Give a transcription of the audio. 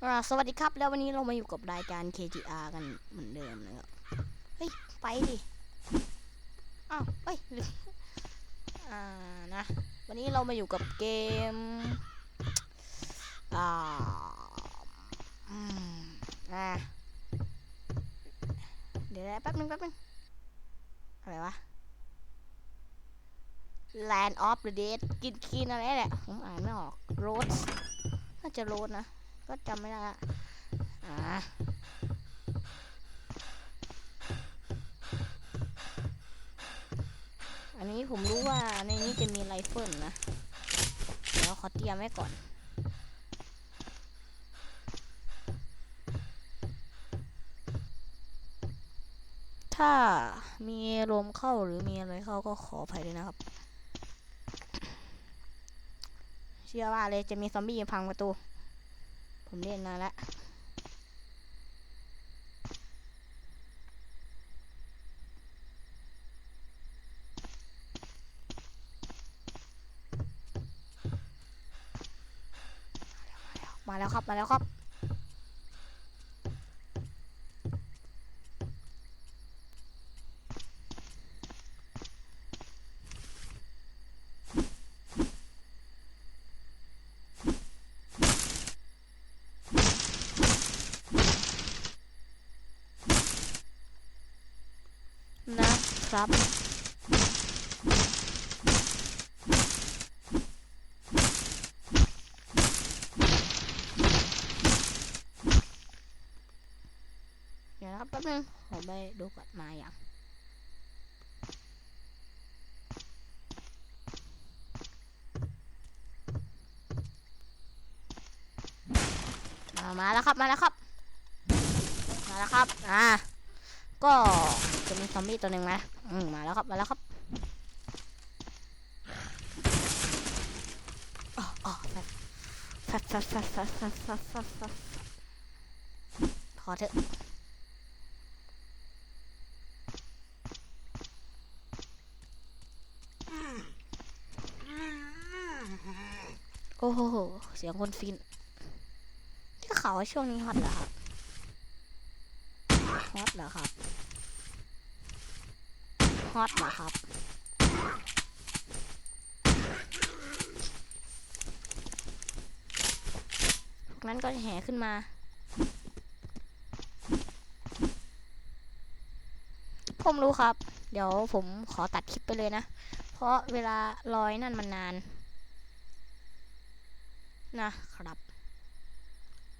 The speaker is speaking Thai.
สวัสดีครับแล้ววันนี้เรามาอยู่กับรายการ KGR กันเหมือนเดิมนะครับ เฮ้ย ไปดิ อ้าว เฮ้ยอ่านะ วันนี้เรามาอยู่กับเกม อ่าอืมอ่าเดี๋ยวแป๊บนึงแป๊บนึง อะไรวะ Land of the Dead กินกินอะไรแหละ ผมอ่านไม่ออก Road น่าจะ Road นะ ก็จำไม่ได้ละอ่าอันนี้ผมรู้ว่าในนี้จะมีไรเฟิลนะ เดี๋ยวขอเตรียมไว้ก่อน ถ้ามีลมเข้าหรือมีอะไรเข้าก็ขออภัยด้วยนะครับ เชื่อว่าเลยจะมีซอมบี้พังประตู ผมเล่นมาแล้วมาแล้วครับ มาแล้วครับ นะครับเดี๋ยวนะครับแป๊บนึงผมไปดูก่อนมาอย่างมาแล้วครับ มาแล้วครับ มาแล้วครับ อ่า ก็ จะมีซอมบี้ตัวหนึ่งไหมอืมมาแล้วครับ มาแล้วครับอ๋ออ๋อแฟดแฟดแฟดแฟดฟดแฟดฟดแฟดพอเถอะโอ้โห เสียงคนฟินที่เขาช่วงนี้ฮอตเหรอครับ ฮอตเหรอครับ ฮอตเหรอครับ นั้นก็แห่ขึ้นมาผมรู้ครับ เดี๋ยวผมขอตัดคลิปไปเลยนะ เพราะเวลาลอยนั่นมันนาน นะครับ